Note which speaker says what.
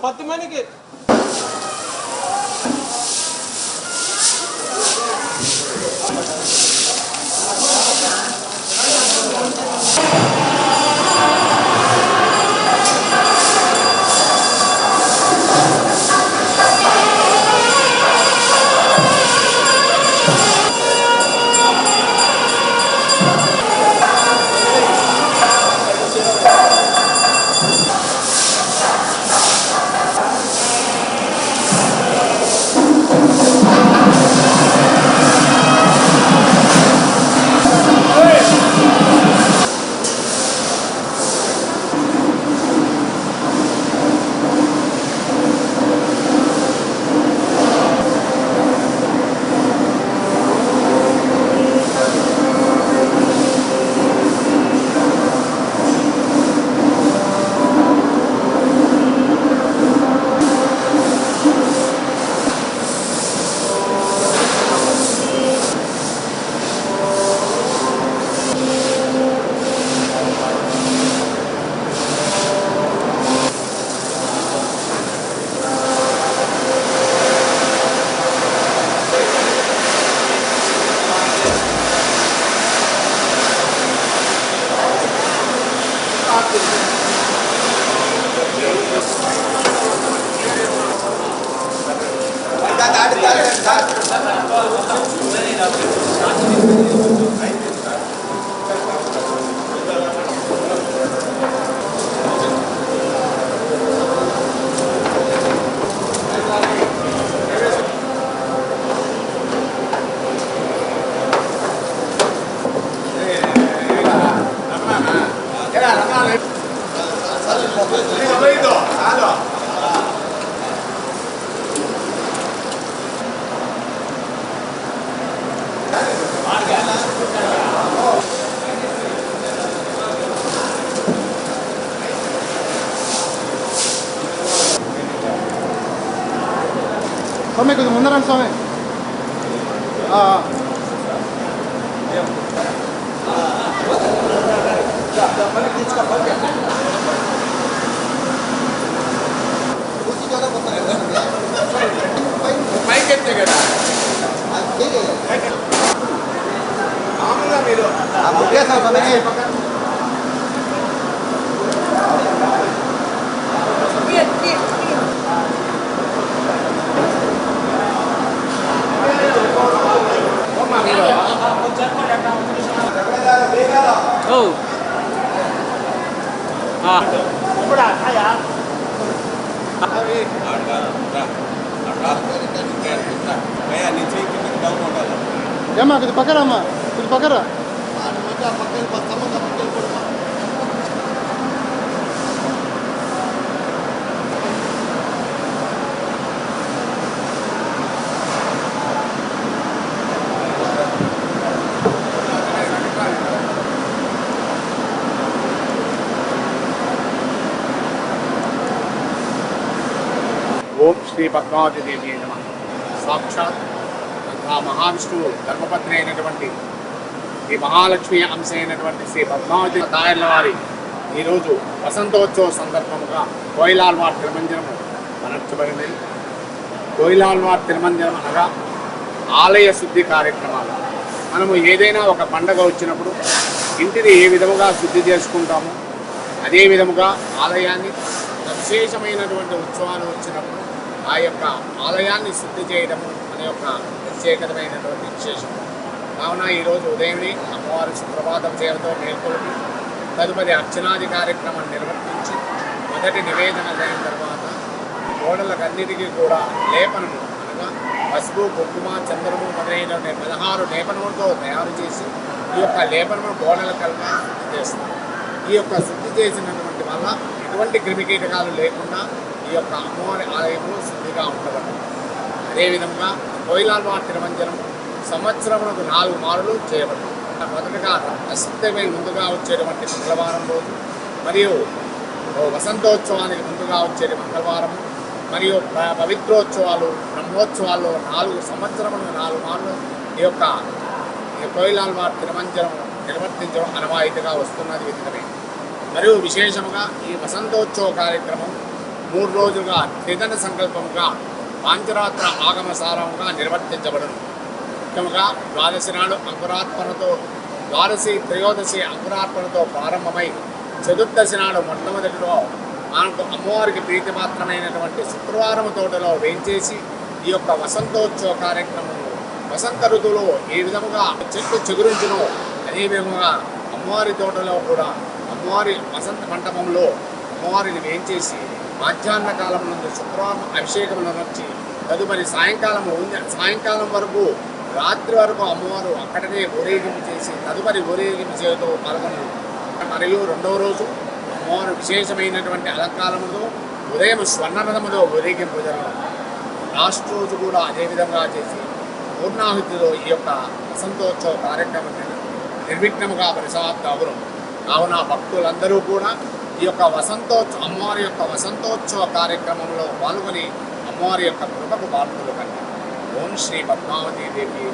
Speaker 1: பத்து மணிக்கு はい。
Speaker 2: స్వామి కొంచెం ముందరండి స్వామి ఆ, ఆ.
Speaker 1: పైకి ఎత్తే కదా మామూలుగా మీరు
Speaker 2: ఏమ్మా కొంచెం పక్కరా అమ్మా కొంచెం పక్కరా
Speaker 3: ఓం శ్రీ పద్మావతి నమ సాక్షాత్ ఆ మహావిష్ణువు ధర్మపత్ని అయినటువంటి ఈ మహాలక్ష్మి అంశ అయినటువంటి శ్రీ పద్మావతి దాయర్ల వారి ఈరోజు వసంతోత్సవ సందర్భముగా కోయిలాల్వార్ తిరుమంజనము అనర్చబడింది కోయిలాల్వార్ తిరుమంజనం అనగా ఆలయ శుద్ధి కార్యక్రమాలు. మనము ఏదైనా ఒక పండగ వచ్చినప్పుడు ఇంటిని ఏ విధముగా శుద్ధి చేసుకుంటాము? అదే విధముగా ఆలయాన్ని విశేషమైనటువంటి ఉత్సవాలు వచ్చినప్పుడు ఆ యొక్క ఆలయాన్ని శుద్ధి చేయడము అనే ఒక ప్రత్యేకతమైనటువంటి విశేషం. కావున ఈరోజు ఉదయమే అమ్మవారి సుప్రభాతం సేవతో మేల్కొల్పి తదుపరి అర్చనాది కార్యక్రమం నిర్వర్తించి మొదటి నివేదన అయిన తర్వాత గోడలకన్నిటికీ కూడా లేపనము అనగా పసుపు కుంకుమ చంద్రము మొదలైన పదహారు లేపనములతో తయారు చేసి ఈ యొక్క లేపనము గోడల కల్ప శుద్ధి చేస్తారు ఈ యొక్క శుద్ధి చేసినటువంటి వల్ల ఎటువంటి క్రిమికీటకాలు లేకుండా ఈ యొక్క అమ్మవారి ఆలయము సిద్ధిగా ఉండబడుతుంది అదేవిధంగా కోయిలాల్వార్ తిరుమంజనం సంవత్సరమునకు నాలుగు మారులు చేయబడుతుంది మొదటగా అసిద్ధమే ముందుగా వచ్చేటువంటి మంగళవారం రోజు మరియు వసంతోత్సవానికి ముందుగా వచ్చేది మంగళవారం మరియు పవిత్రోత్సవాలు బ్రహ్మోత్సవాల్లో నాలుగు సంవత్సరములు నాలుగు మార్లు ఈ యొక్క కోయిలాల్వార్ తిరుమంజనం నిర్వర్తించడం అనవాయితీగా వస్తున్నది విదితమే మరియు విశేషముగా ఈ వసంతోత్సవ కార్యక్రమం మూడు రోజులుగా త్రిదన సంకల్పముగా పాంచరాత్ర ఆగమ సారముగా నిర్వర్తించబడను. ముఖ్యంగా ద్వాదశి నాడు అంకురార్పణతో ద్వాదశి త్రయోదశి అంకురార్పణతో ప్రారంభమై చతుర్దశి నాడు మొట్టమొదటిలో మనకు అమ్మవారికి ప్రీతిపాత్రమైనటువంటి శుక్రవారం తోటలో వేంచేసి ఈ యొక్క వసంతోత్సవ కార్యక్రమము వసంత ఋతువులో ఏ విధముగా చెట్టు చిగురించును అదే విధముగా అమ్మవారి తోటలో కూడా అమ్మవారి వసంత మంటపంలో అమ్మవారిని వేంచేసి మధ్యాహ్న కాలం నుండి శుక్రవారం అభిషేకం వచ్చి తదుపరి సాయంకాలం ఉంది- సాయంకాలం వరకు రాత్రి వరకు అమ్మవారు అక్కడనే ఊరేగింపు చేసి తదుపరి ఊరేగింపు చేయతో పాల్గొన్నారు మరియు రెండవ రోజు అమ్మవారు విశేషమైనటువంటి అలంకారముతో ఉదయం స్వర్ణరథములో ఊరేగింపు జరగడం లాస్ట్ రోజు కూడా అదేవిధంగా చేసి పూర్ణాహుతిలో ఈ యొక్క వసంతోత్సవ కార్యక్రమం నిర్విఘ్నముగా పరిసమాప్త అవును కావున భక్తులందరూ కూడా ఈ యొక్క వసంతోత్సవ అమ్మవారి యొక్క వసంతోత్సవ కార్యక్రమంలో పాల్గొని అమ్మవారి యొక్క కృపకు పాత్రలు కంటే ఓం శ్రీ పద్మావతి దేవి.